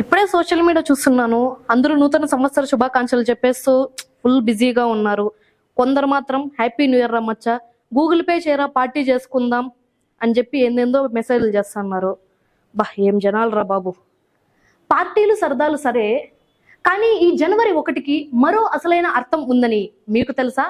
ఇప్పుడే social media చూస్తున్నాను. అందరూ నూతన సంవత్సర శుభాకాంక్షలు చెప్పేస్తూ ఫుల్ బిజీగా ఉన్నారు. కొందరు మాత్రం హ్యాపీ న్యూ ఇయర్ రమ్మచ్చ. గూగుల్ పే చేయరా? పార్టీ చేసుకుందాం. అని చెప్పి ఏందేందో మెసేజ్లు చేస్తున్నారు. బా ఏం జనాలు రా బాబు. పార్టీలు సరదాలు సరే కానీ ఈ జనవరి ఒకటికి మరో అసలైన అర్థం ఉందని మీకు తెలుసా?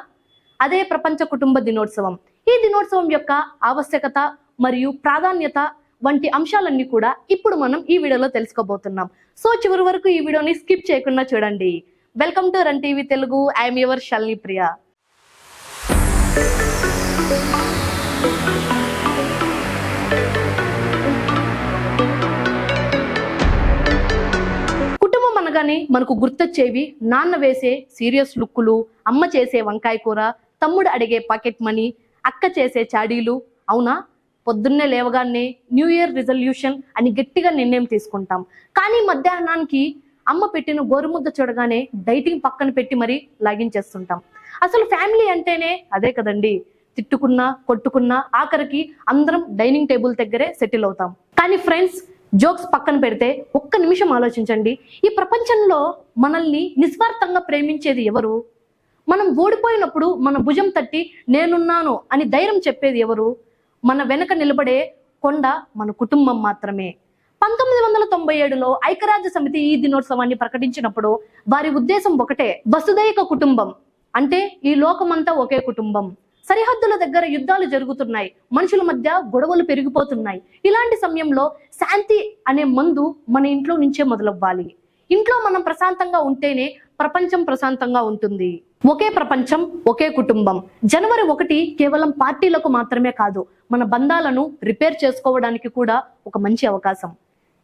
అదే ప్రపంచ కుటుంబ దినోత్సవం. ఈ దినోత్సవం యొక్క ఆవశ్యకత మరియు ప్రాధాన్యత వంటి అంశాలన్నీ కూడా ఇప్పుడు మనం ఈ వీడియోలో తెలుసుకోబోతున్నాం. సో చివరి వరకు ఈ వీడియోని స్కిప్ చేయకుండా చూడండి. Welcome to run TV Telugu. I'm your Shalini Priya కుటుంబం అనగానే మనకు గుర్తొచ్చేవి నాన్న వేసే సీరియస్ లుక్కులు అమ్మ చేసే వంకాయ కూర తమ్ముడు అడిగే పాకెట్ మనీ అక్క చేసే చాడీలు. అవునా? పొద్దున్నే లేవగానే న్యూ ఇయర్ రిజల్యూషన్ అని గట్టిగా నిర్ణయం తీసుకుంటాం. కానీ మధ్యాహ్నానికి అమ్మ పెట్టిన గోరుముద్ద చూడగానే డైటింగ్ పక్కన పెట్టి మరీ లాగించేస్తుంటాం. అసలు ఫ్యామిలీ అంటేనే అదే కదండి. తిట్టుకున్నా కొట్టుకున్నా ఆఖరికి అందరం డైనింగ్ టేబుల్ దగ్గరే సెటిల్ అవుతాం. కానీ ఫ్రెండ్స్ జోక్స్ పక్కన పెడితే ఒక్క నిమిషం ఆలోచించండి. ఈ ప్రపంచంలో మనల్ని నిస్వార్థంగా ప్రేమించేది ఎవరు? మనం ఓడిపోయినప్పుడు మన భుజం తట్టి నేనున్నాను అని ధైర్యం చెప్పేది ఎవరు? మన వెనక నిలబడే కొండ మన కుటుంబం మాత్రమే. పంతొమ్మిది వందల తొంభై ఏడులో ఐక్యరాజ్య సమితి ఈ దినోత్సవాన్ని ప్రకటించినప్పుడు వారి ఉద్దేశం ఒకటే వసుదైక కుటుంబం. అంటే ఈ లోకమంతా ఒకే కుటుంబం. సరిహద్దుల దగ్గర యుద్ధాలు జరుగుతున్నాయి మనుషుల మధ్య గొడవలు పెరిగిపోతున్నాయి. ఇలాంటి సమయంలో శాంతి అనే మందు మన ఇంట్లో నుంచే మొదలవ్వాలి. ఇంట్లో మనం ప్రశాంతంగా ఉంటేనే ప్రపంచం ప్రశాంతంగా ఉంటుంది. ఒకే ప్రపంచం ఒకే కుటుంబం. జనవరి ఒకటి కేవలం పార్టీలకు మాత్రమే కాదు మన బంధాలను రిపేర్ చేసుకోవడానికి కూడా ఒక మంచి అవకాశం.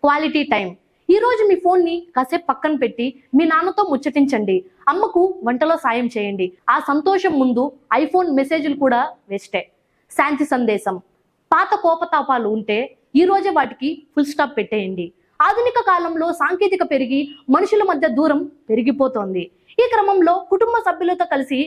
Quality time. ఈ రోజు మీ ఫోన్ని కాసేపు పక్కన పెట్టి మీ నాన్నతో ముచ్చటించండి. అమ్మకు వంటలో సాయం చేయండి. ఆ సంతోషం ముందు ఐఫోన్ మెసేజ్లు కూడా వేస్టే. శాంతి సందేశం. పాత కోపతాపాలు ఉంటే ఈ రోజే వాటికి ఫుల్ స్టాప్ పెట్టేయండి. ఆధునిక కాలంలో సాంకేతిక పెరిగి మనుషుల మధ్య దూరం పెరిగిపోతోంది. ఈ క్రమంలో కుటుంబ సభ్యులతో కలిసి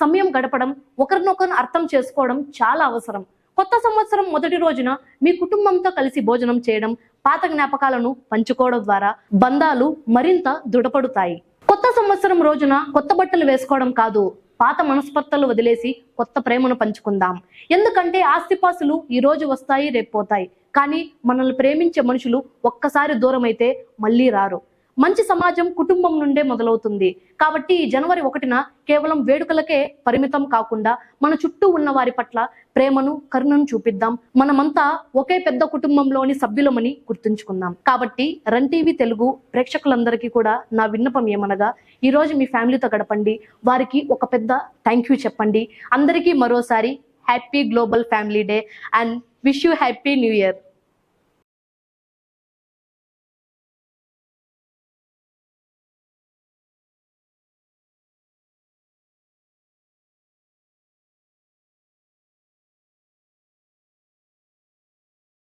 సమయం గడపడం ఒకరినొకరు అర్థం చేసుకోవడం చాలా అవసరం. కొత్త సంవత్సరం మొదటి రోజున మీ కుటుంబంతో కలిసి భోజనం చేయడం పాత జ్ఞాపకాలను పంచుకోవడం ద్వారా బంధాలు మరింత దృఢపడుతాయి. కొత్త సంవత్సరం రోజున కొత్త బట్టలు వేసుకోవడం కాదు పాత మనస్పర్ధలు వదిలేసి కొత్త ప్రేమను పంచుకుందాం. ఎందుకంటే ఆస్తిపాసులు ఈ రోజు వస్తాయి రేపు పోతాయి. కానీ మనల్ని ప్రేమించే మనుషులు ఒక్కసారి దూరం అయితే మళ్ళీ రారు. మంచి సమాజం కుటుంబం నుండే మొదలవుతుంది. కాబట్టి ఈ జనవరి ఒకటిన కేవలం వేడుకలకే పరిమితం కాకుండా మన చుట్టూ ఉన్న వారి పట్ల ప్రేమను కరుణను చూపిద్దాం. మనమంతా ఒకే పెద్ద కుటుంబంలోని సభ్యులమని గుర్తుంచుకుందాం. కాబట్టి రన్ టీవీ తెలుగు ప్రేక్షకులందరికీ కూడా నా విన్నపం ఏమనగా ఈరోజు మీ ఫ్యామిలీతో గడపండి. వారికి ఒక పెద్ద థ్యాంక్ యూ చెప్పండి. అందరికీ మరోసారి happy global family day and wish you happy new year.